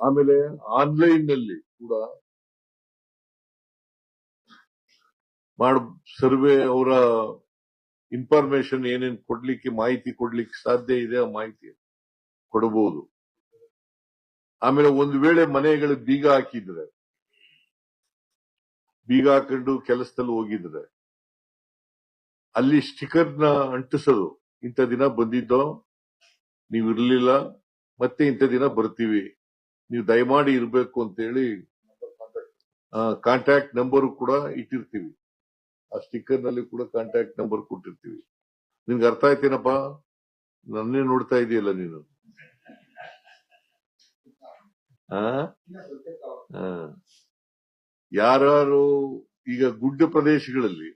ಆಮೇಲೆ ಆನ್ಲೈನ್ನಲ್ಲಿ ಕೂಡ ಮಾಡ, ಸರ್ವೆ ಅವರ ಇನ್ಫಾರ್ಮೇಶನ್ ಏನೇನ್ ಕೊಡ್ಲಿಕ್ಕೆ ಮಾಹಿತಿ ಕೊಡ್ಲಿಕ್ಕೆ ಸಾಧ್ಯ ಇದೆ ಆ ಮಾಹಿತಿ ಕೊಡಬಹುದು ಆಮೇಲೆ ಒಂದು ವೇಳೆ ಮನೆಗಳು ಬೀಗ ಹಾಕಿದ್ರೆ, ಬೀಗ ಹಾಕೊಂಡು ಕೆಲಸದಲ್ಲಿ ಹೋಗಿದ್ರೆ, ಅಲ್ಲಿ ಸ್ಟಿಕರ್ನ ಅಂಟಿಸೋದು, ಇಂಥ ದಿನ ಬಂದಿದ್ದೋ ನೀವು ಇರ್ಲಿಲ್ಲ ಮತ್ತೆ ಇಂಥ ದಿನ ಬರ್ತೀವಿ. ನೀವು ದಯಮಾಡಿ ಇರಬೇಕು ಅಂತ ಹೇಳಿ ಕಾಂಟ್ಯಾಕ್ಟ್ ನಂಬರ್ ಕೂಡ ಇಟ್ಟಿರ್ತೀವಿ. ಆ ಸ್ಟಿಕ್ಕರ್ನಲ್ಲಿ ಕೂಡ ಕಾಂಟ್ಯಾಕ್ಟ್ ನಂಬರ್ ಕೊಟ್ಟಿರ್ತೀವಿ. ನಿನ್ಗೆ ಅರ್ಥ ಆಯ್ತೇನಪ್ಪ? ನನ್ನೇ ನೋಡ್ತಾ ಇದೆಯಲ್ಲ ನೀನು. ಯಾರು ಈಗ ಗುಡ್ಡ ಪ್ರದೇಶಗಳಲ್ಲಿ,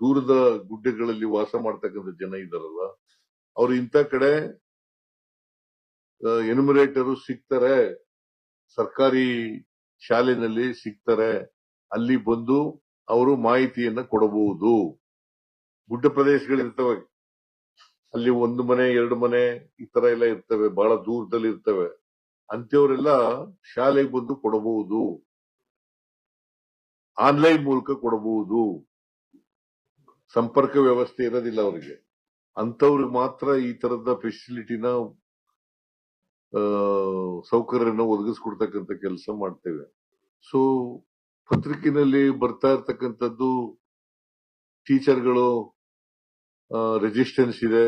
ದೂರದ ಗುಡ್ಡಗಳಲ್ಲಿ ವಾಸ ಮಾಡ್ತಕ್ಕಂಥ ಜನ ಇದಾರಲ್ಲ ಅವ್ರು ಇಂಥ ಕಡೆ ಎನ್ಯುಮರೇಟರ್ ಸಿಗ್ತಾರೆ. ಸರ್ಕಾರಿ ಶಾಲೆನಲ್ಲಿ ಸಿಗ್ತಾರೆ. ಅಲ್ಲಿ ಬಂದು ಅವರು ಮಾಹಿತಿಯನ್ನ ಕೊಡಬಹುದು. ಗುಡ್ಡ ಪ್ರದೇಶಗಳಿರ್ತವೆ. ಅಲ್ಲಿ ಒಂದು ಮನೆ, ಎರಡು ಮನೆ ಈ ತರ ಎಲ್ಲ ಇರ್ತವೆ. ಬಹಳ ದೂರದಲ್ಲಿ ಇರ್ತವೆ. ಅಂತವರೆಲ್ಲ ಶಾಲೆಗೆ ಬಂದು ಕೊಡಬಹುದು. ಆನ್ಲೈನ್ ಮೂಲಕ ಕೊಡಬಹುದು. ಸಂಪರ್ಕ ವ್ಯವಸ್ಥೆ ಇರೋದಿಲ್ಲ ಅವರಿಗೆ. ಅಂತವ್ರಿಗೆ ಮಾತ್ರ ಈ ತರದ ಫೆಸಿಲಿಟಿನ ಸೌಕರ್ಯನ ಒದಗಿಸ್ಕೊಡ್ತಕ್ಕಂಥ ಕೆಲಸ ಮಾಡ್ತೇವೆ. ಸೊ ಪತ್ರಿಕೆನಲ್ಲಿ ಬರ್ತಾ ಇರ್ತಕ್ಕಂಥದ್ದು ಟೀಚರ್ಗಳು ರೆಸಿಸ್ಟೆನ್ಸ್ ಇದೆ.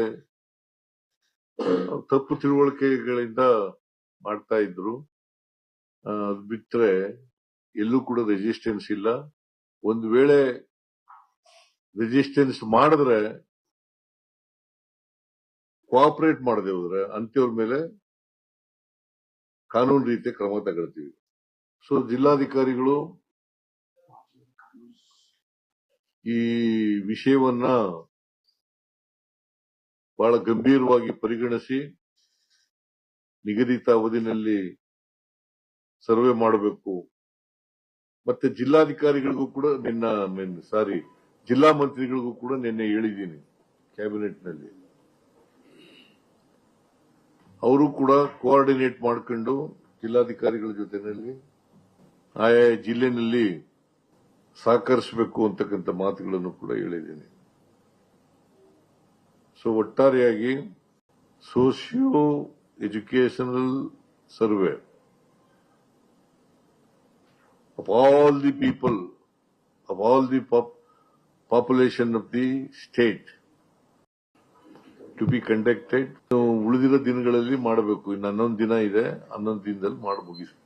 ತಪ್ಪು ತಿಳುವಳಿಕೆಗಳಿಂದ ಮಾಡ್ತಾ ಇದ್ರು. ಅದು ಬಿಟ್ರೆ ಎಲ್ಲೂ ಕೂಡ ರೆಸಿಸ್ಟೆನ್ಸ್ ಇಲ್ಲ. ಒಂದು ವೇಳೆ ರೆಸಿಸ್ಟೆನ್ಸ್ ಮಾಡಿದ್ರೆ ಕೋಆಪರೇಟ್ ಮಾಡದೆ ಹೋದ್ರೆ ಅಂತವ್ರ ಮೇಲೆ ಕಾನೂನು ರೀತಿಯ ಕ್ರಮ ತಗೊಳ್ತೀವಿ. ಸೊ ಜಿಲ್ಲಾಧಿಕಾರಿಗಳು ಈ ವಿಷಯವನ್ನ ಬಹಳ ಗಂಭೀರವಾಗಿ ಪರಿಗಣಿಸಿ ನಿಗದಿತ ಅವಧಿನಲ್ಲಿ ಸರ್ವೆ ಮಾಡಬೇಕು. ಮತ್ತೆ ಜಿಲ್ಲಾಧಿಕಾರಿಗಳಿಗೂ ಕೂಡ ನಿನ್ನ ಸಾರಿ ಜಿಲ್ಲಾ ಮಂತ್ರಿಗಳಿಗೂ ಕೂಡ ನಿನ್ನೆ ಹೇಳಿದ್ದೀನಿ ಕ್ಯಾಬಿನೆಟ್ನಲ್ಲಿ ಅವರು ಕೂಡ ಕೋಆರ್ಡಿನೇಟ್ ಮಾಡ್ಕೊಂಡು ಜಿಲ್ಲಾಧಿಕಾರಿಗಳ ಜೊತೆಯಲ್ಲಿ ಆಯಾ ಜಿಲ್ಲೆನಲ್ಲಿ ಸಹಕರಿಸಬೇಕು ಅಂತಕ್ಕಂಥ ಮಾತುಗಳನ್ನು ಕೂಡ ಹೇಳಿದ್ದೀನಿ. ಸೊ ಒಟ್ಟಾರೆಯಾಗಿ socio educational survey of all the people of all the pop- population the state to be conducted ಉಳಿದಿರೋ ದಿನಗಳಲ್ಲಿ ಮಾಡಬೇಕು. ಇನ್ನು ದಿನ ಇದೆ. ಹನ್ನೊಂದು ದಿನದಲ್ಲಿ ಮಾಡಿ ಮುಗಿಸ್ಬೇಕು